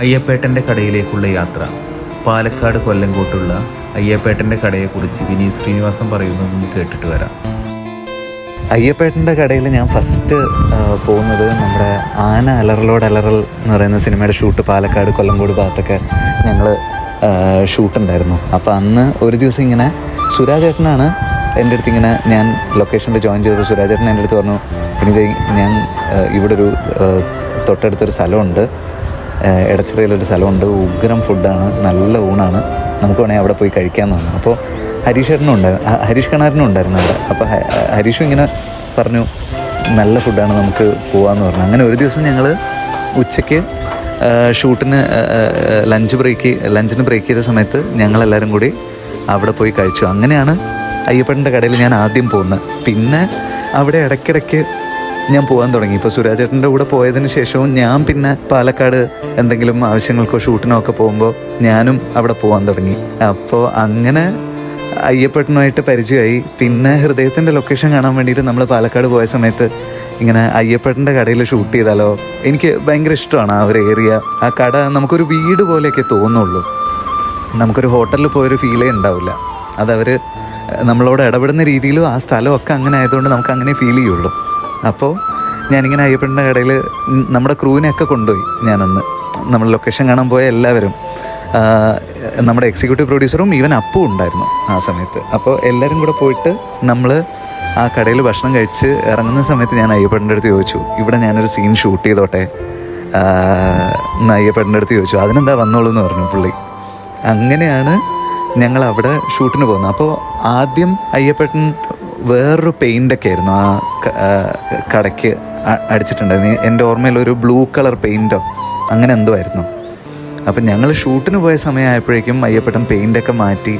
അയ്യപ്പേട്ടന്റെ കടയിലേക്കുള്ള യാത്ര. പാലക്കാട് കൊല്ലങ്കോട്ടുള്ള അയ്യപ്പേട്ടന്റെ കടയെക്കുറിച്ച് വിനീത് ശ്രീനിവാസൻ പറയുന്നതൊന്ന് കേട്ടിട്ട് വരാം. അയ്യപ്പേട്ടന്റെ കടയിൽ ഞാൻ ഫസ്റ്റ് പോകുന്നത് നമ്മുടെ ആന അലറലോട് അലറൽ എന്ന് പറയുന്ന സിനിമയുടെ ഷൂട്ട് പാലക്കാട് കൊല്ലങ്കോട് ഭാഗത്തൊക്കെ ഞങ്ങൾ ഷൂട്ടുണ്ടായിരുന്നു. അപ്പോൾ അന്ന് ഒരു ദിവസം ഇങ്ങനെ സുരാജേട്ടനാണ് എന്റെ അടുത്ത് ഇങ്ങനെ ഞാൻ ലൊക്കേഷനിൽ ജോയിൻ ചെയ്തപ്പോൾ സുരാജേട്ടൻ എന്റെ അടുത്ത് പറഞ്ഞു ഇനി ഞാൻ ഇവിടെ ഒരു തൊട്ടടുത്തൊരു സ്ഥലമുണ്ട്. ഏഹ് എടച്ചിറയിലൊരു സ്ഥലമുണ്ട്. ഉഗ്രം ഫുഡാണ്. നല്ല ഊണാണ്. നമുക്ക് വേണമെങ്കിൽ അവിടെ പോയി കഴിക്കാൻ പറഞ്ഞു അപ്പോൾ ഹരീഷ് ഉണ്ടായിരുന്നു ഹരീഷ് കണാരനും ഉണ്ടായിരുന്നു അവിടെ. അപ്പോൾ ഹരീഷും ഇങ്ങനെ പറഞ്ഞു നല്ല ഫുഡാണ് നമുക്ക് പോകാമെന്ന് പറഞ്ഞു. അങ്ങനെ ഒരു ദിവസം ഞങ്ങൾ ഉച്ചയ്ക്ക് ഷൂട്ടിന് ലഞ്ച് ബ്രേക്ക് ലഞ്ചിന് ബ്രേക്ക് ചെയ്ത സമയത്ത് ഞങ്ങളെല്ലാവരും കൂടി അവിടെ പോയി കഴിച്ചു. അങ്ങനെയാണ് അയ്യപ്പന്റെ കടയിൽ ഞാൻ ആദ്യം പോകുന്നത് പിന്നെ അവിടെ ഇടയ്ക്കിടയ്ക്ക് ഞാൻ പോകാൻ തുടങ്ങി. ഇപ്പോൾ സുരാജേട്ടന്റെ കൂടെ പോയതിന് ശേഷവും ഞാൻ പിന്നെ പാലക്കാട് എന്തെങ്കിലും ആവശ്യങ്ങൾക്കോ ഷൂട്ടിനോ ഒക്കെ പോകുമ്പോൾ ഞാനും അവിടെ പോകാൻ തുടങ്ങി. അപ്പോൾ അങ്ങനെ അയ്യപ്പേട്ടനുമായിട്ട് പരിചയമായി. പിന്നെ ഹൃദയത്തിന്റെ ലൊക്കേഷൻ കാണാൻ വേണ്ടിയിട്ട് നമ്മൾ പാലക്കാട് പോയ സമയത്ത് ഇങ്ങനെ അയ്യപ്പേട്ടന്റെ കടയിൽ ഷൂട്ട് ചെയ്താലോ? എനിക്ക് ഭയങ്കര ഇഷ്ടമാണ് ആ ഒരു ഏരിയ ആ കട നമുക്കൊരു വീട് പോലെയൊക്കെ തോന്നുള്ളൂ. നമുക്കൊരു ഹോട്ടലിൽ പോയൊരു ഫീലേ ഉണ്ടാവില്ല. അതവർ നമ്മളോട് ഇടപെടുന്ന രീതിയിലും ആ സ്ഥലമൊക്കെ അങ്ങനെ ആയതുകൊണ്ട് നമുക്ക് അങ്ങനെ ഫീൽ ചെയ്യുള്ളൂ. അപ്പോൾ ഞാനിങ്ങനെ അയ്യപ്പന്റെ കടയിൽ നമ്മുടെ ക്രൂവിനെയൊക്കെ കൊണ്ടുപോയി ഞാനന്ന്. നമ്മൾ ലൊക്കേഷൻ കാണാൻ പോയ എല്ലാവരും. നമ്മുടെ എക്സിക്യൂട്ടീവ് പ്രൊഡ്യൂസറും ഈവൻ അപ്പും ഉണ്ടായിരുന്നു ആ സമയത്ത്. അപ്പോൾ എല്ലാവരും കൂടെ പോയിട്ട് നമ്മൾ ആ കടയിൽ ഭക്ഷണം കഴിച്ച് ഇറങ്ങുന്ന സമയത്ത് ഞാൻ അയ്യപ്പന്റെ അടുത്ത് ചോദിച്ചു. ഇവിടെ ഞാനൊരു സീൻ ഷൂട്ട് ചെയ്തോട്ടെ? അയ്യപ്പന്റെ അടുത്ത് ചോദിച്ചു. അതിനെന്താ വന്നോളൂ എന്ന് പറഞ്ഞു പുള്ളി. അങ്ങനെയാണ് ഞങ്ങൾ അവിടെ ഷൂട്ടിന് പോകുന്നത്. അപ്പോൾ ആദ്യം അയ്യപ്പേട്ടൻ വേറൊരു പെയിന്റൊക്കെ ആയിരുന്നു. ആ കടയ്ക്ക് അടിച്ചിട്ടുണ്ടായിരുന്നു. എന്റെ ഓർമ്മയിൽ ഒരു ബ്ലൂ കളർ പെയിന്റോ അങ്ങനെ എന്തോ ആയിരുന്നു. അപ്പം ഞങ്ങൾ ഷൂട്ടിന് പോയ സമയമായപ്പോഴേക്കും അയ്യപ്പേട്ടൻ പെയിന്റൊക്കെ മാറ്റി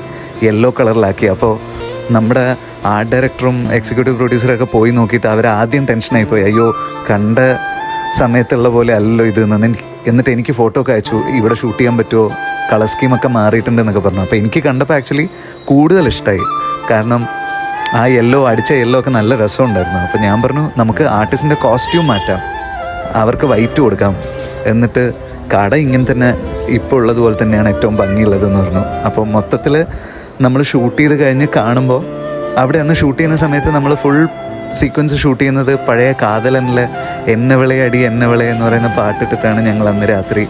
യെല്ലോ കളറിലാക്കി അപ്പോൾ നമ്മുടെ ആർട്ട് ഡയറക്ടറും എക്സിക്യൂട്ടീവ് പ്രൊഡ്യൂസറൊക്കെ പോയി നോക്കിയിട്ട് അവർ ആദ്യം ടെൻഷനായി പോയി. അയ്യോ കണ്ട സമയത്തുള്ള പോലെ അല്ലല്ലോ ഇത് എന്ന് എന്നിട്ട് എനിക്ക് ഫോട്ടോ ഒക്കെ അയച്ചു. ഇവിടെ ഷൂട്ട് ചെയ്യാൻ പറ്റുമോ? കളർ സ്കീമൊക്കെ മാറിയിട്ടുണ്ട് എന്നൊക്കെ പറഞ്ഞു. അപ്പോൾ എനിക്ക് കണ്ടപ്പോൾ ആക്ച്വലി കൂടുതൽ ഇഷ്ടമായി കാരണം ആ യെല്ലോ അടിച്ച യെല്ലോ ഒക്കെ നല്ല രസമുണ്ടായിരുന്നു. അപ്പോൾ ഞാൻ പറഞ്ഞു നമുക്ക് ആർട്ടിസ്റ്റിന്റെ കോസ്റ്റ്യൂം മാറ്റാം. അവർക്ക് വൈറ്റ് കൊടുക്കാം. എന്നിട്ട് കട ഇങ്ങനെ തന്നെ ഇപ്പോൾ ഉള്ളതുപോലെ തന്നെയാണ് ഏറ്റവും ഭംഗിയുള്ളതെന്ന് പറഞ്ഞു. അപ്പോൾ മൊത്തത്തിൽ നമ്മൾ ഷൂട്ട് ചെയ്ത് കഴിഞ്ഞ് കാണുമ്പോൾ അവിടെ അന്ന് ഷൂട്ട് ചെയ്യുന്ന സമയത്ത് നമ്മൾ ഫുൾ സീക്വൻസ് ഷൂട്ട് ചെയ്യുന്നത് പഴയ കാതലനിലെ എണ്ണവിളെ അടി എന്നെ എന്ന് പറയുന്ന പാട്ടിട്ടിട്ടാണ് ഞങ്ങൾ അന്ന് രാത്രി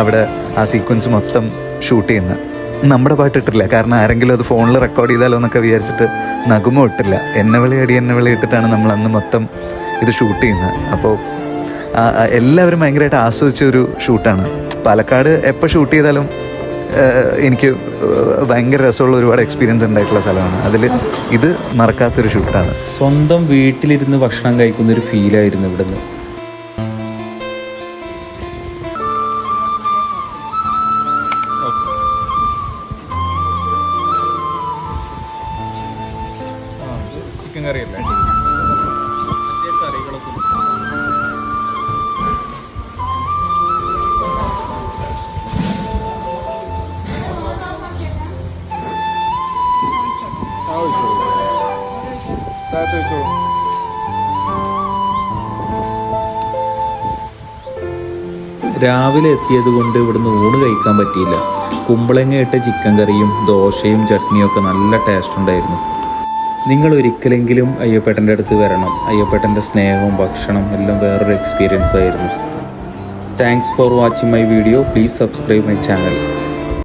അവിടെ ആ സീക്വൻസ് മൊത്തം ഷൂട്ട് ചെയ്യുന്നത്. നമ്മുടെ പാട്ടിട്ടില്ല കാരണം ആരെങ്കിലും അത് ഫോണിൽ റെക്കോർഡ് ചെയ്താലോ എന്നൊക്കെ വിചാരിച്ചിട്ട് നഗുമോ ഇട്ടില്ല. എണ്ണവിളി അടി എണ്ണവിളി ഇട്ടിട്ടാണ് നമ്മൾ അന്ന് മൊത്തം ഇത് ഷൂട്ട് ചെയ്യുന്നത്. അപ്പോൾ എല്ലാവരും ഭയങ്കരമായിട്ട് ആസ്വദിച്ച ഒരു ഷൂട്ടാണ് പാലക്കാട് എപ്പോൾ ഷൂട്ട് ചെയ്താലും എനിക്ക് ഭയങ്കര രസമുള്ള ഒരുപാട് എക്സ്പീരിയൻസ് ഉണ്ടായിട്ടുള്ള സ്ഥലമാണ്. അതിൽ ഇത് മറക്കാത്തൊരു ഷൂട്ടാണ് സ്വന്തം വീട്ടിലിരുന്ന് ഭക്ഷണം കഴിക്കുന്ന ഒരു ഫീലായിരുന്നു ഇവിടുന്ന്. കറി രാവിലെ എത്തിയത് കൊണ്ട് ഇവിടുന്ന് ഊണ് കഴിക്കാൻ പറ്റിയില്ല. കുമ്പളങ്ങ ഇട്ട ചിക്കൻ കറിയും ദോശയും ചട്നിയും ഒക്കെ നല്ല ടേസ്റ്റ് ഉണ്ടായിരുന്നു. നിങ്ങൾ ഒരിക്കലെങ്കിലും അയ്യപ്പേട്ടന്റെ അടുത്ത് വരണം. അയ്യപ്പേട്ടന്റെ സ്നേഹവും ഭക്ഷണം എല്ലാം വേറൊരു എക്സ്പീരിയൻസ് ആയിരുന്നു. Thanks for watching my video please subscribe my channel